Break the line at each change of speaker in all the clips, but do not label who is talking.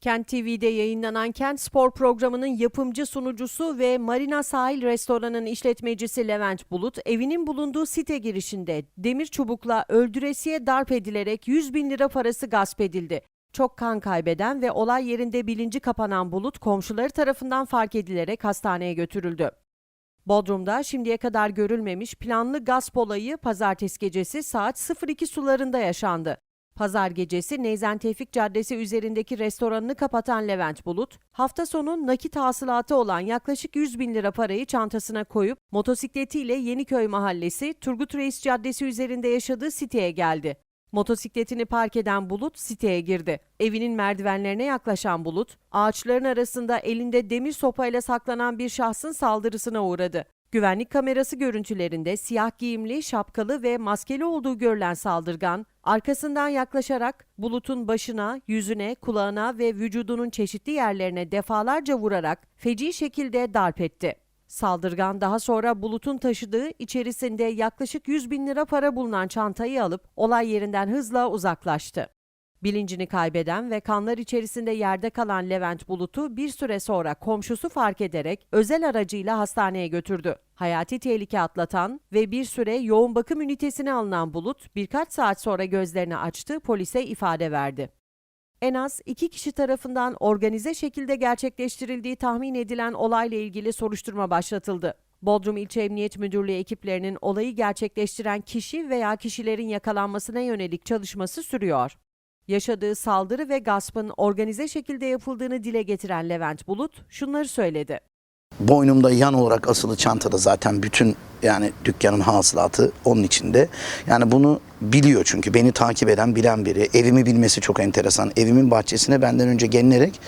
Kent TV'de yayınlanan Kent Spor programının yapımcı sunucusu ve Marina Sahil Restoranı'nın işletmecisi Levent Bulut, evinin bulunduğu site girişinde demir çubukla öldüresiye darp edilerek 100 bin lira parası gasp edildi. Çok kan kaybeden ve olay yerinde bilinci kapanan Bulut, komşuları tarafından fark edilerek hastaneye götürüldü. Bodrum'da şimdiye kadar görülmemiş planlı gasp olayı pazartesi gecesi saat 02 sularında yaşandı. Pazar gecesi Neyzen Tevfik Caddesi üzerindeki restoranını kapatan Levent Bulut, hafta sonu nakit hasılatı olan yaklaşık 100 bin lira parayı çantasına koyup motosikletiyle Yeniköy Mahallesi Turgut Reis Caddesi üzerinde yaşadığı siteye geldi. Motosikletini park eden Bulut siteye girdi. Evinin merdivenlerine yaklaşan Bulut, ağaçların arasında elinde demir sopayla saklanan bir şahsın saldırısına uğradı. Güvenlik kamerası görüntülerinde siyah giyimli, şapkalı ve maskeli olduğu görülen saldırgan, arkasından yaklaşarak Bulut'un başına, yüzüne, kulağına ve vücudunun çeşitli yerlerine defalarca vurarak feci şekilde darp etti. Saldırgan daha sonra Bulut'un taşıdığı içerisinde yaklaşık 100 bin lira para bulunan çantayı alıp olay yerinden hızla uzaklaştı. Bilincini kaybeden ve kanlar içerisinde yerde kalan Levent Bulut'u bir süre sonra komşusu fark ederek özel aracıyla hastaneye götürdü. Hayati tehlike atlatan ve bir süre yoğun bakım ünitesine alınan Bulut birkaç saat sonra gözlerini açtı, polise ifade verdi. En az iki kişi tarafından organize şekilde gerçekleştirildiği tahmin edilen olayla ilgili soruşturma başlatıldı. Bodrum İlçe Emniyet Müdürlüğü ekiplerinin olayı gerçekleştiren kişi veya kişilerin yakalanmasına yönelik çalışması sürüyor. Yaşadığı saldırı ve gaspın organize şekilde yapıldığını dile getiren Levent Bulut şunları söyledi.
Boynumda yan olarak asılı çantada zaten bütün yani dükkanın hasılatı onun içinde. Yani bunu biliyor çünkü beni takip eden bilen biri. Evimi bilmesi çok enteresan. Evimin bahçesine benden önce gelinerek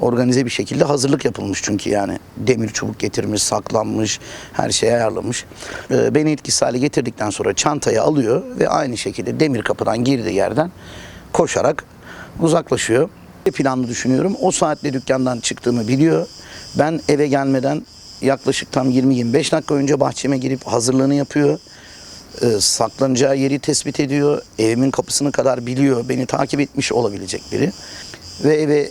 organize bir şekilde hazırlık yapılmış çünkü yani demir çubuk getirmiş, saklanmış, her şeyi ayarlamış. Ee, beni etkisiz hale getirdikten sonra çantayı alıyor ve aynı şekilde demir kapıdan girdiği yerden koşarak uzaklaşıyor. Planlı düşünüyorum. O saatte dükkandan çıktığımı biliyor. Ben eve gelmeden yaklaşık tam 20-25 dakika önce bahçeme girip hazırlığını yapıyor. Ee, saklanacağı yeri tespit ediyor. Evimin kapısını kadar biliyor. Beni takip etmiş olabilecek biri. Ve eve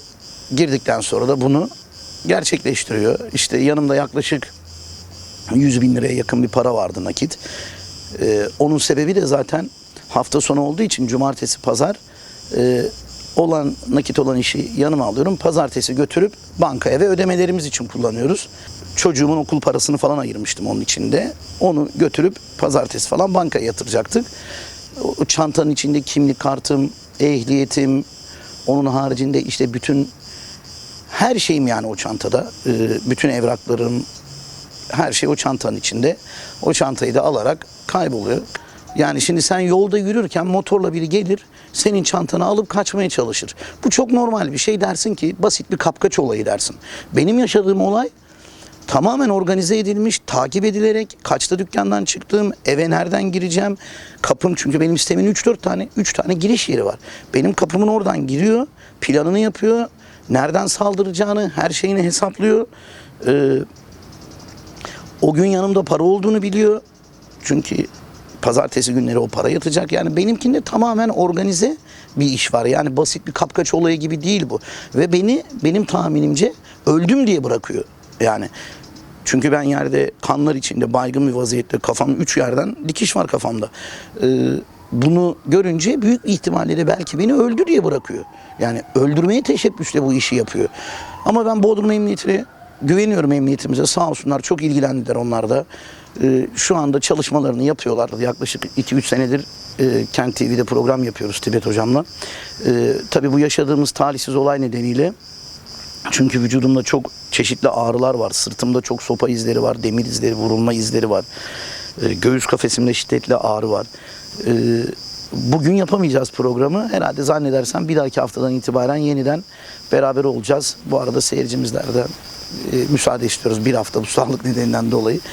girdikten sonra da bunu gerçekleştiriyor. İşte yanımda yaklaşık 100 bin liraya yakın bir para vardı nakit. Ee, onun sebebi de zaten hafta sonu olduğu için cumartesi pazar e, olan nakit olan işi yanıma alıyorum. Pazartesi götürüp bankaya ve ödemelerimiz için kullanıyoruz. Çocuğumun okul parasını falan ayırmıştım onun içinde. Onu götürüp pazartesi falan bankaya yatıracaktık. O çantanın içinde kimlik kartım, ehliyetim, onun haricinde işte bütün her şeyim yani o çantada. Ee, bütün evraklarım, her şey o çantanın içinde. O çantayı da alarak kayboluyor. Yani şimdi sen yolda yürürken motorla biri gelir, senin çantanı alıp kaçmaya çalışır. Bu çok normal bir şey dersin ki basit bir kapkaç olayı dersin. Benim yaşadığım olay tamamen organize edilmiş, takip edilerek kaçta dükkandan çıktım, eve nereden gireceğim, kapım çünkü benim sistemin 3-4 tane 3 tane giriş yeri var. Benim kapımın oradan giriyor, planını yapıyor, nereden saldıracağını, her şeyini hesaplıyor. Ee, o gün yanımda para olduğunu biliyor. Çünkü pazartesi günleri o para yatacak. Yani benimkinde tamamen organize bir iş var. Yani basit bir kapkaç olayı gibi değil bu. Ve beni benim tahminimce öldüm diye bırakıyor. Yani çünkü ben yerde kanlar içinde baygın bir vaziyette kafam üç yerden dikiş var kafamda. Ee, bunu görünce büyük ihtimalle de belki beni öldü diye bırakıyor. Yani öldürmeye teşebbüsle bu işi yapıyor. Ama ben Bodrum Emniyeti'ne güveniyorum emniyetimize. Sağ olsunlar çok ilgilendiler onlar da. Ee, şu anda çalışmalarını yapıyorlar. Yaklaşık 2-3 senedir e, Kent TV'de program yapıyoruz Tibet hocamla. Ee, tabii bu yaşadığımız talihsiz olay nedeniyle çünkü vücudumda çok çeşitli ağrılar var. Sırtımda çok sopa izleri var, demir izleri, vurulma izleri var. Ee, göğüs kafesimde şiddetli ağrı var. Ee, bugün yapamayacağız programı. Herhalde zannedersem bir dahaki haftadan itibaren yeniden beraber olacağız. Bu arada seyircimizlerden e, müsaade istiyoruz bir hafta bu sağlık nedeninden dolayı.